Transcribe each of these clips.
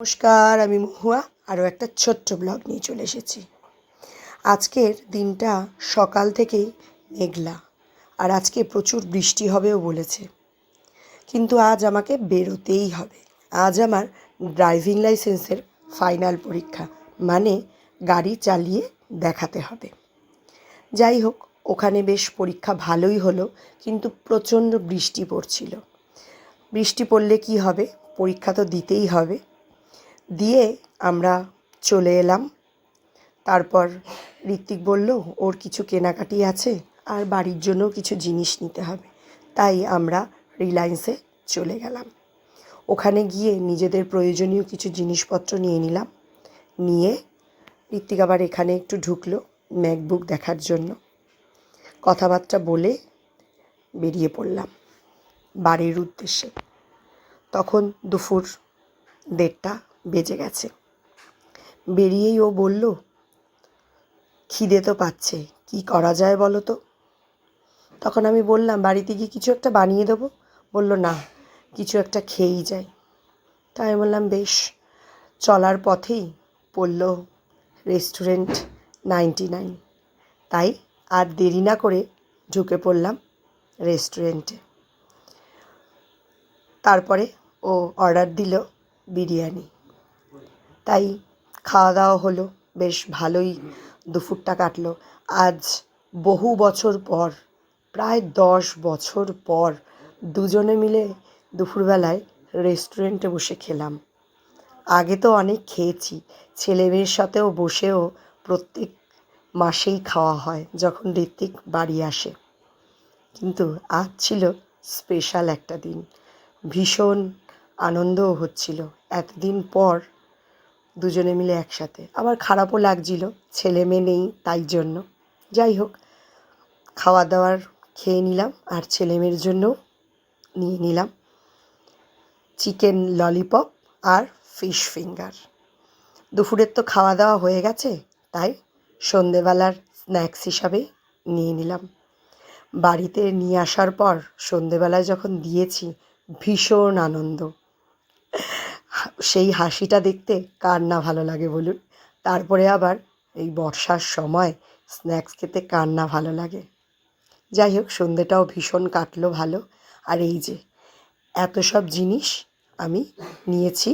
নমস্কার, আমি মহুয়া। আরও একটা ছোট্ট ব্লগ নিয়ে চলে এসেছি। আজকের দিনটা সকাল থেকেই মেঘলা, আর আজকে প্রচুর বৃষ্টি হবেও বলেছে। কিন্তু আজ আমাকে বেরোতেই হবে। আজ আমার ড্রাইভিং লাইসেন্সের ফাইনাল পরীক্ষা মানে গাড়ি চালিয়ে দেখাতে হবে। যাই হোক, ওখানে বেশ পরীক্ষা ভালোই হলো, কিন্তু প্রচণ্ড বৃষ্টি পড়ছিল। বৃষ্টি পড়লে কি হবে? পরীক্ষা তো দিতেই হবে। দিয়ে আমরা চলে এলাম। তারপর ঋত্বিক বলল, ওর কিছু কেনাকাটি আছে আর বাড়ির জন্য কিছু জিনিস নিতে হবে। তাই আমরা রিলায়েন্সে চলে গেলাম। ওখানে গিয়ে নিজেদের প্রয়োজনীয় কিছু জিনিসপত্র নিয়ে নিলাম। নিয়ে ঋত্বিক আবার এখানে একটু ঢুকলো ম্যাকবুক দেখার জন্য। কথাবার্তা বলে বেরিয়ে পড়লাম বাড়ির উদ্দেশ্যে। তখন দুপুর দেড়টা বেজে গেছে। বেরিয়েই ও বলল, খিদে তো পাচ্ছে, কি করা যায় বলো তো? তখন আমি বললাম, বাড়িতে গিয়ে কিছু একটা বানিয়ে দেবো। বলল, না, কিছু একটা খেয়েই যাই। তাই আমি বললাম, বেশ, চলার পথেই পড়ল রেস্টুরেন্ট নাইনটি নাইন। তাই আর দেরি না করে ঢুকে পড়লাম রেস্টুরেন্টে। তারপরে ও অর্ডার দিল বিরিয়ানি। তাই খাওয়া দাওয়া হলো। বেশ ভালোই দুপুরটা কাটলো। আজ বহু বছর পর, প্রায় দশ বছর পর দুজনে মিলে দুপুরবেলায় রেস্টুরেন্টে বসে খেলাম। আগে তো অনেক খেয়েছি ছেলে মেয়ের সাথেও বসেও প্রত্যেক মাসেই খাওয়া হয় যখন ঋত্বিক বাড়ি আসে। কিন্তু আজ ছিল স্পেশাল একটা দিন। ভীষণ আনন্দও হচ্ছিল। এতদিন পর দুজনে মিলে একসাথে। আবার খারাপও লাগছিল, ছেলে মেয়ে নেই তাই জন্য। যাই হোক খাওয়া দাওয়ার খেয়ে নিলাম আর ছেলে মেয়ের জন্যও নিয়ে নিলাম। চিকেন ললিপপ আর ফিশ ফিঙ্গার। দুপুরের তো খাওয়া দাওয়া হয়ে গেছে, তাই সন্ধেবেলার স্ন্যাক্স হিসাবে নিয়ে নিলাম। বাড়িতে নিয়ে আসার পর সন্ধেবেলায় যখন দিয়েছি, ভীষণ আনন্দ। সেই হাসিটা দেখতে কার না ভালো লাগে বলুন? তারপরে আবার এই বর্ষার সময় স্ন্যাক্স খেতে কার না ভালো লাগে? যাই হোক সন্ধেটাও ভীষণ কাটলো ভালো। আর এই যে, এত সব জিনিস আমি নিয়েছি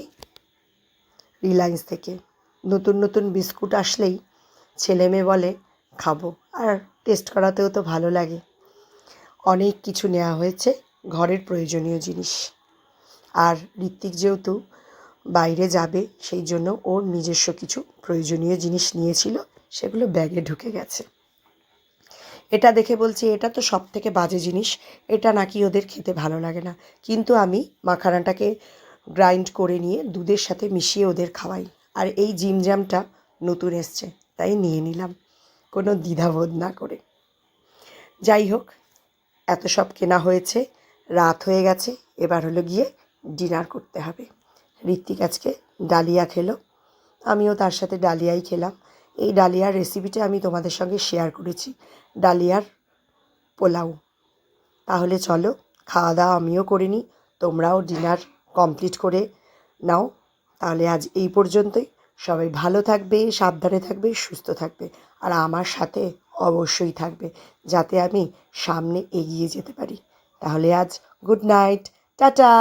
রিলায়েন্স থেকে। নতুন নতুন বিস্কুট আসলেই ছেলে মেয়ে বলে, খাব। আর টেস্ট করাতেও তো ভালো লাগে। অনেক কিছু নেওয়া হয়েছে ঘরের প্রয়োজনীয় জিনিস। আর ঋত্বিক যেহেতু বাইরে যাবে, সেই জন্য ওর নিজস্ব কিছু প্রয়োজনীয় জিনিস নিয়েছিল, সেগুলো ব্যাগে ঢুকে গেছে। এটা দেখে বলছি, এটা তো সব থেকে বাজে জিনিস, এটা নাকি ওদের খেতে ভালো লাগে না। কিন্তু আমি মাখানাটাকে গ্রাইন্ড করে নিয়ে দুধের সাথে মিশিয়ে ওদের খাওয়াই। আর এই জিমজামটা নতুন এসছে, তাই নিয়ে নিলাম। কোনো দ্বিধাবোধ না করে। যাই হোক, এত সব কেনা হয়েছে, রাত হয়ে গেছে, এবার হলো গিয়ে ডিনার করতে হবে। ঋত্বিক আজকে ডালিয়া খেলো। আমিও তার সাথে ডালিয়াই খেলাম। এই ডালিয়ার রেসিপিটা আমি তোমাদের সঙ্গে শেয়ার করেছি। ডালিয়ার পোলাও। তাহলে চলো খাওয়া দাওয়া আমিও করে নিই। তোমরাও ডিনার কমপ্লিট করে নাও। তাহলে আজ এই পর্যন্তই। সবাই ভালো থাকবে, সাবধানে থাকবে, সুস্থ থাকবে। আর আমার সাথে অবশ্যই থাকবে, যাতে আমি সামনে এগিয়ে যেতে পারি। তাহলে আজ গুড নাইট টাটা!